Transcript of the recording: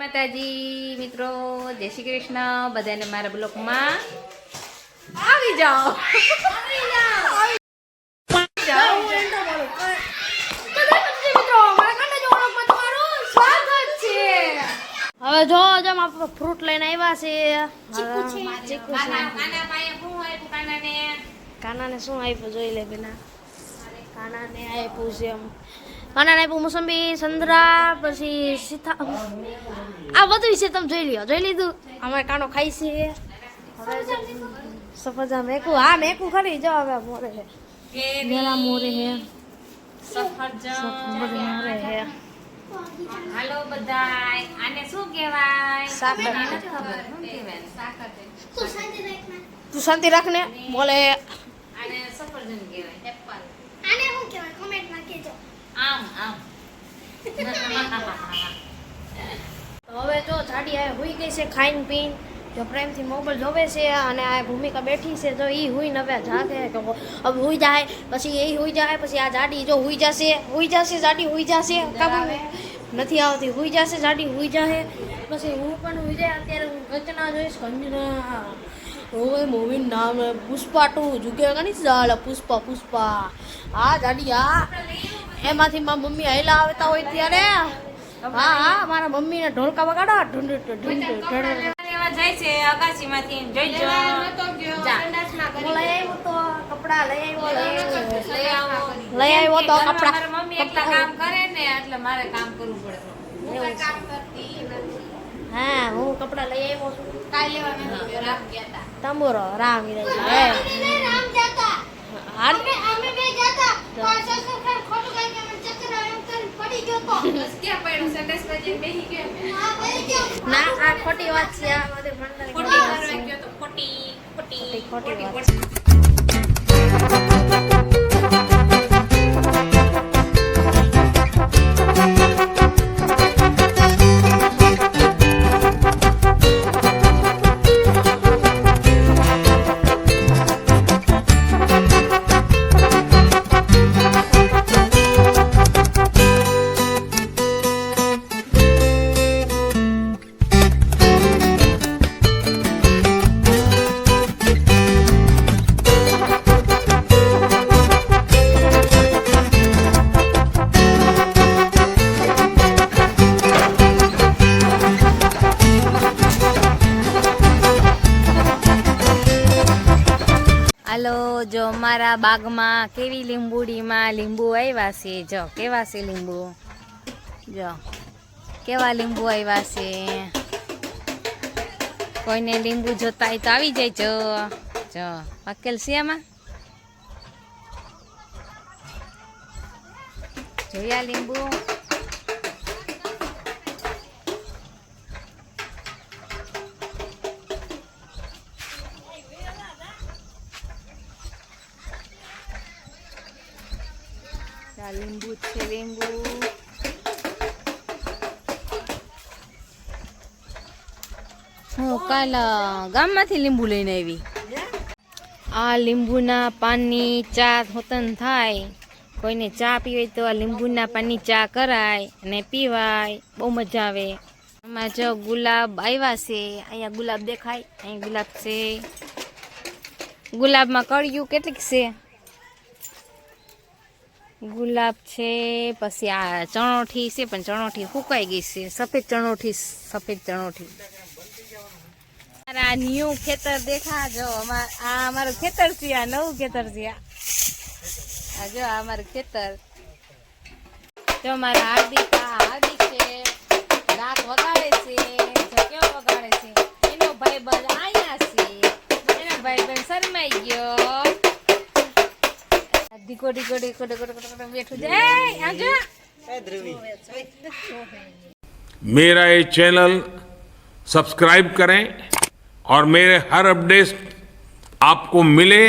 માતાજી મિત્રો જય શ્રી કૃષ્ણ. બધાને મારા બ્લોકમાં આવી જાઓ. હવે જો જો આપણે ફ્રૂટ લઈને આવ્યા છે. ચીકુ છે. ચીકુ છે. મારા કાના પાસે શું આપ્યું? કાનાને? કાનાને શું આપ્યું? જોઈ લે પેલા કાનાને આપ્યું છે એમ કાનાને આપ્યું મોસંબી સંતરા પછી સીતા આ બધું છે તમે જોઈ લ્યો જોઈ લીધું? અમારે કાનો ખાઈ છે. સફરજન મેકું હા મેકું ખરી જો હવે મોરે હે મેલા મોરે હે સફરજન મોરે હે હાલો બધાય આને શું કહેવાય? સાકર. મને ખબર શું કહેવાય? સાકર તું શાંતિ રાખ ને બોલે. આને સફરજન કહેવાય એપલ આને શું કહેવાય કોમેન્ટમાં કહેજો આમ આમ હવે જો જાડી આ હુઈ ગઈ છે ખાઈને પીને. જો પ્રેમથી મોબાઈલ જોવે છે અને આ ભૂમિકા બેઠી છે, તો એ હુઈ નવે જાગે કે હવે હુઈ જાય, પછી એ હુઈ જાય, પછી આ જાડી જો હુઈ જશે હુઈ જશે, જાડી હુઈ જશે. નથી આવતી, હુઈ જશે, જાડી હુઈ જશે. પછી હું પણ હુઈ જાય, અત્યારે હું રચના જોઈશ કંજના ઓય મૂવીનું નામ પુષ્પા ટુ જુગેગા નહીં ચાલે પુષ્પા પુષ્પા. હા હા એમાંથી મારા મમ્મી આયલા આવતા હોય ત્યારે. હા હા મારા મમ્મીને ઢોલકા વગાડો. ઢુંઢ ઢુંઢ ઢુંઢ જાય છે અગાસીમાંથી. જોઈજો જા. લઈ આવ્યો તો કપડા લઈ આવ્યો. લઈ આવ્યો લઈ આવો લઈ આવ્યો તો કપડા. મમ્મી એકલા કામ કરે ને એટલે મારે કામ કરવું પડે. કામ નથી હા હું કપડા લઈ આવ્યો છું. કાંઈ લેવા મેં ગયો રામ ગયા તા તંબુરો રામ જતા. હાલ? અમે અમે બે જતા. તો આ સસુ ખોટું કઈ કે મને ચક્કર આવે એમ કરીને પડી ગયો તો. બસ કે પડ્યો? સંદેશ પછી બેહી ગયો હા પડી ગયો. ના આ ખોટી વાત છે આ બધે ભણતર ખોટી કરવા ગયો તો ખોટી ખોટી ખોટી ખોટી ખોટી. હાલો, જો અમારા બાગમાં કેવી લીંબુડીમાં લીંબુ આવ્યા છે, જો. કેવા છે લીંબુ? જો. કેવા લીંબુ આવ્યા છે? કોઈને લીંબુ જોતા હોય તો આવી જાય, જો. જો. પાકેલ છે આમાં? જોયા લીંબુ? આ લીંબુ છે લીંબુ. હું કાલ ગામમાંથી લીંબુ લઈને આવી. આ લીંબુના પાનની ચા હોતન થાય. કોઈને ચા પીવી તો આ લીંબુના પાનની ચા કરાય અને પીવાય. બહુ મજા આવે. આમાં જો ગુલાબ આવ્યા છે અહીંયા ગુલાબ દેખાય અહીં ગુલાબ છે. ગુલાબમાં કળિયું કેટલીક છે? ગુલાબ છે, પછી આ ચણોઠી છે, પણ ચણોઠી સુકાઈ ગઈ છે. સફેદ ચણોઠી સફેદ ચણોઠી. ન્યુ ખેતર દેખા જો આ અમારું ખેતર છે, આ નવું ખેતર છે. આ જો આ અમારું ખેતર. જો મારા હાર્દિક, આ હાર્દિક છે. રાત વગાડે છે કેવો વગાડે છે. એનો ભાઈ બંધ અહીંયા છે. એનો ભાઈ બંધ શરમાઈ ગયો. ડીકો ડીકો ડીકો ડીકો ડીકો ડીકો બેઠું છે એ, આ જો. मेरा ये चैनल सब्सक्राइब करें और मेरे हर अपडेट आपको मिले